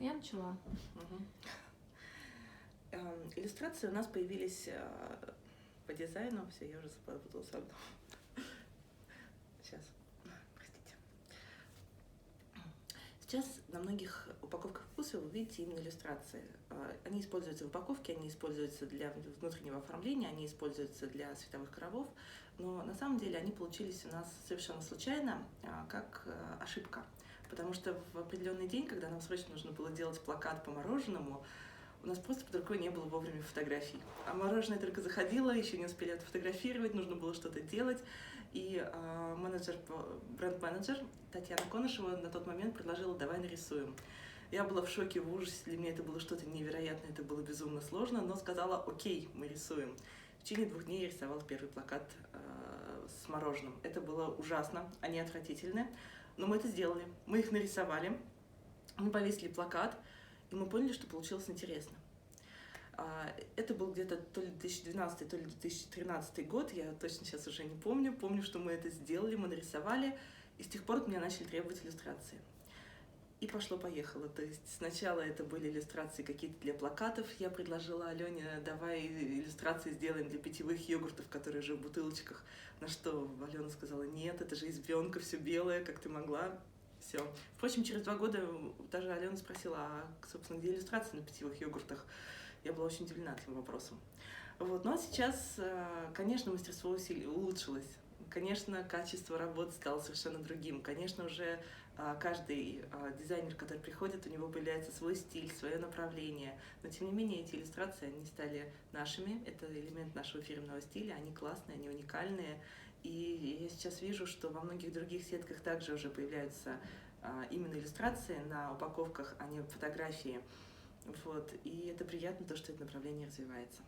я начала. Эм, Иллюстрации у нас появились э, по дизайну. Все, я уже запуталась. Сейчас, простите. Сейчас на многих упаковках вкуса вы видите именно иллюстрации. Э, Они используются в упаковке, они используются для внутреннего оформления, они используются для световых коровов, но на самом деле они получились у нас совершенно случайно, э, как ошибка. Потому что в определенный день, когда нам срочно нужно было делать плакат по мороженому, у нас просто под рукой не было вовремя фотографий. А мороженое только заходило, еще не успели отфотографировать, нужно было что-то делать. И э, менеджер, бренд-менеджер Татьяна Конышева на тот момент предложила «давай нарисуем». Я была в шоке, в ужасе, для меня это было что-то невероятное, это было безумно сложно, но сказала «окей, мы рисуем». В течение двух дней я рисовала первый плакат э, с мороженым. Это было ужасно, они отвратительны, но мы это сделали. Мы их нарисовали, мы повесили плакат, и мы поняли, что получилось интересно. А, Это был где-то то ли 2012, то ли 2013 год, я точно сейчас уже не помню. Помню, что мы это сделали, мы нарисовали, и с тех пор от меня начали требовать иллюстрации. И пошло-поехало. То есть сначала это были иллюстрации какие-то для плакатов. Я предложила Алене, давай иллюстрации сделаем для питьевых йогуртов, которые уже в бутылочках. На что Алена сказала, нет, это же избенка, все белое, как ты могла. Все. Впрочем, через два года даже Алена спросила, а, собственно, где иллюстрации на питьевых йогуртах? Я была очень удивлена этим вопросом. Вот. Ну а сейчас, э, конечно, мастерство усили- улучшилось. Конечно, качество работы стало совершенно другим. Конечно, уже а, каждый а, дизайнер, который приходит, у него появляется свой стиль, свое направление. Но тем не менее, эти иллюстрации, они стали нашими. Это элемент нашего фирменного стиля. Они классные, они уникальные. И я сейчас вижу, что во многих других сетках также уже появляются а, именно иллюстрации на упаковках, а не фотографии. Вот. И это приятно, то, что это направление развивается.